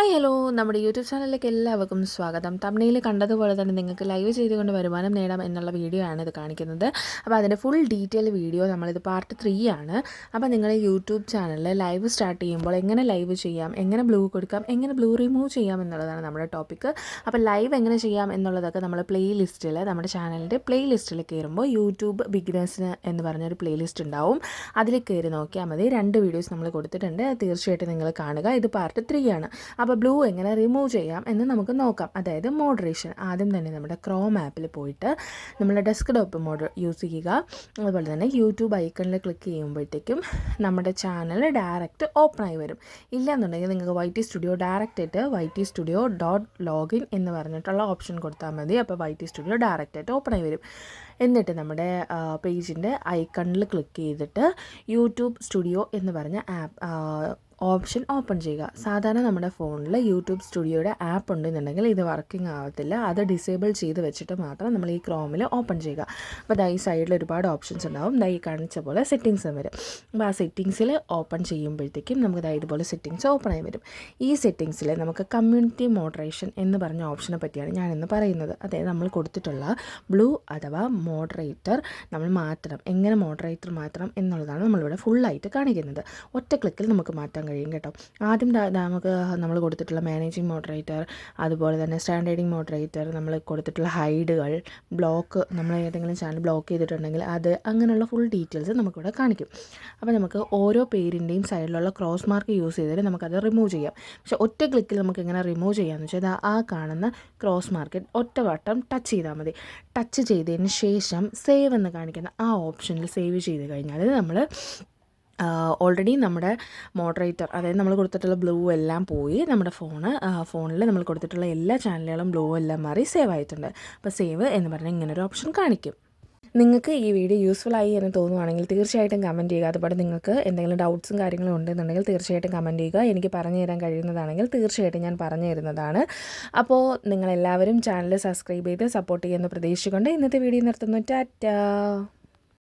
Hi hello നമ്മുടെ YouTube ചാനലിലേക്ക് എല്ലാവർക്കും സ്വാഗതം. തമിഴിൽ കണ്ടതുപോലെ തന്നെ നിങ്ങൾക്ക് ലൈവ് ചെയ്തുകൊണ്ട് വരുമാനം നേടാം എന്നുള്ള വീഡിയോ ആണ് ഇത് കാണിക്കുന്നത്. അപ്പോൾ അതിന്റെ ഫുൾ ഡീറ്റെയിൽ വീഡിയോ നമ്മളിത് പാർട്ട് ത്രീ ആണ്. അപ്പോൾ നിങ്ങൾ യൂട്യൂബ് ചാനലിൽ ലൈവ് സ്റ്റാർട്ട് ചെയ്യുമ്പോൾ എങ്ങനെ ലൈവ് ചെയ്യാം എങ്ങനെ ബ്ലൂ കൊടുക്കാം എങ്ങനെ ബ്ലൂ റിമൂവ് ചെയ്യാം എന്നുള്ളതാണ് നമ്മുടെ ടോപ്പിക്ക് അപ്പോൾ ലൈവ് എങ്ങനെ ചെയ്യാം എന്നുള്ളതൊക്കെ നമ്മൾ പ്ലേലിസ്റ്റിൽ നമ്മുടെ ചാനലിന്റെ പ്ലേലിസ്റ്റിൽ കയറുമ്പോൾ യൂട്യൂബ് ബിഗിനേഴ്സിന് എന്ന് പറഞ്ഞൊരു പ്ലേ ലിസ്റ്റ് ഉണ്ടാവും. അതിൽ കയറി നോക്കിയാൽ മതി. രണ്ട് വീഡിയോസ് നമ്മൾ കൊടുത്തിട്ടുണ്ട്. തീർച്ചയായിട്ടും നിങ്ങൾ കാണുക. ഇത് പാർട്ട് ത്രീ ആണ്. അപ്പോൾ ബ്ലൂ എങ്ങനെ റിമൂവ് ചെയ്യാം എന്ന് നമുക്ക് നോക്കാം. അതായത് മോഡറേഷൻ ആദ്യം തന്നെ നമ്മുടെ ക്രോം ആപ്പിൽ പോയിട്ട് നമ്മുടെ ഡെസ്ക്ടോപ്പ് മോഡ് യൂസ് ചെയ്യുക. അതുപോലെ തന്നെ യൂട്യൂബ് ഐക്കണിൽ ക്ലിക്ക് ചെയ്യുമ്പോഴത്തേക്കും നമ്മുടെ ചാനൽ ഡയറക്റ്റ് ഓപ്പൺ ആയി വരും. ഇല്ല എന്നുണ്ടെങ്കിൽ നിങ്ങൾക്ക് വൈ ടി സ്റ്റുഡിയോ ഡയറക്റ്റ് ആയിട്ട് Y T studio dot login എന്ന് പറഞ്ഞിട്ടുള്ള ഓപ്ഷൻ കൊടുത്താൽ മതി. അപ്പോൾ വൈ ടി സ്റ്റുഡിയോ ഡയറക്റ്റ് ആയിട്ട് ഓപ്പൺ ആയി വരും. എന്നിട്ട് നമ്മുടെ പേജിന്റെ ഐക്കണിൽ ക്ലിക്ക് ചെയ്തിട്ട് യൂട്യൂബ് സ്റ്റുഡിയോ എന്ന് പറഞ്ഞ ആപ്പ് ഓപ്ഷൻ ഓപ്പൺ ചെയ്യുക. സാധാരണ നമ്മുടെ ഫോണിൽ യൂട്യൂബ് സ്റ്റുഡിയോയുടെ ആപ്പ് ഉണ്ടെന്നുണ്ടെങ്കിൽ ഇത് വർക്കിംഗ് ആവത്തില്ല. അത് ഡിസേബിൾ ചെയ്ത് വെച്ചിട്ട് മാത്രം നമ്മൾ ഈ ക്രോമിൽ ഓപ്പൺ ചെയ്യുക. അപ്പോൾ ദാ ഈ സൈഡിൽ ഒരുപാട് ഓപ്ഷൻസ് ഉണ്ടാവും. ദാ ഈ കാണിച്ച പോലെ സെറ്റിങ്സ് വരും അപ്പോൾ ആ സെറ്റിങ്സിൽ ഓപ്പൺ ചെയ്യുമ്പോഴത്തേക്കും നമുക്ക് ദാ ഇതുപോലെ സെറ്റിങ്സ് ഓപ്പൺ ആയി വരും. ഈ സെറ്റിങ്സിൽ നമുക്ക് കമ്മ്യൂണിറ്റി മോഡറേഷൻ എന്ന് പറഞ്ഞ ഓപ്ഷനെ പറ്റിയാണ് ഞാനിന്ന് പറയുന്നത്. അതായത് നമ്മൾ കൊടുത്തിട്ടുള്ള ബ്ലൂ അഥവാ മോഡറേറ്റർ നമ്മൾ മാറ്റണം എങ്ങനെ മോഡറേറ്റർ മാറ്റണം എന്നുള്ളതാണ് നമ്മളിവിടെ ഫുള്ളായിട്ട് കാണിക്കുന്നത്. ഒറ്റ ക്ലിക്കിൽ നമുക്ക് മാറ്റാൻ കഴിയും കേട്ടോ. ആദ്യം നമുക്ക് നമ്മൾ കൊടുത്തിട്ടുള്ള മാനേജിങ് മോഡറേറ്റർ അതുപോലെ തന്നെ സ്റ്റാൻഡേർഡിങ് മോഡറേറ്റർ നമ്മൾ കൊടുത്തിട്ടുള്ള ഹൈഡുകൾ ബ്ലോക്ക് നമ്മൾ ഏതെങ്കിലും ചാനൽ ബ്ലോക്ക് ചെയ്തിട്ടുണ്ടെങ്കിൽ അത് അങ്ങനെയുള്ള ഫുൾ ഡീറ്റെയിൽസ് നമുക്കിവിടെ കാണിക്കും. അപ്പോൾ നമുക്ക് ഓരോ പേരിന്റെയും സൈഡിലുള്ള ക്രോസ് മാർക്ക് യൂസ് ചെയ്തിട്ട് നമുക്കത് റിമൂവ് ചെയ്യാം. പക്ഷെ ഒറ്റ ക്ലിക്കിൽ നമുക്ക് എങ്ങനെ റിമൂവ് ചെയ്യാമെന്ന് വെച്ചാൽ ആ കാണുന്ന ക്രോസ് മാർക്ക് ഒറ്റ വട്ടം ടച്ച് ചെയ്താൽ മതി. ടച്ച് ചെയ്തതിന് ശേഷം സേവ് എന്ന് കാണിക്കുന്ന ആ ഓപ്ഷനിൽ സേവ് ചെയ്ത് കഴിഞ്ഞാൽ നമ്മൾ ഓൾറെഡി നമ്മുടെ മോഡറേറ്റർ അതായത് നമ്മൾ കൊടുത്തിട്ടുള്ള ബ്ലൂ എല്ലാം പോയി നമ്മുടെ ഫോണ് ഫോണിൽ നമ്മൾ കൊടുത്തിട്ടുള്ള എല്ലാ ചാനലുകളും ബ്ലൂ എല്ലാം മാറി സേവ് ആയിട്ടുണ്ട്. അപ്പോൾ സേവ് എന്ന് പറഞ്ഞാൽ ഇങ്ങനൊരു ഓപ്ഷൻ കാണിക്കും. നിങ്ങൾക്ക് ഈ വീഡിയോ യൂസ്ഫുൾ ആയി എന്ന് തോന്നുവാണെങ്കിൽ തീർച്ചയായിട്ടും കമന്റ് ചെയ്യുക. അതുപോലെ നിങ്ങൾക്ക് എന്തെങ്കിലും ഡൗട്ട്സും കാര്യങ്ങളും ഉണ്ടെന്നുണ്ടെങ്കിൽ തീർച്ചയായിട്ടും കമന്റ് ചെയ്യുക. എനിക്ക് പറഞ്ഞു തരാൻ കഴിയുന്നതാണെങ്കിൽ തീർച്ചയായിട്ടും ഞാൻ പറഞ്ഞു തരുന്നതാണ്. അപ്പോൾ നിങ്ങളെല്ലാവരും ചാനൽ സബ്സ്ക്രൈബ് ചെയ്ത് സപ്പോർട്ട് ചെയ്യുമെന്ന് പ്രതീക്ഷിച്ചുകൊണ്ട് ഇന്നത്തെ വീഡിയോ നിർത്തുന്നു. ടാറ്റാ!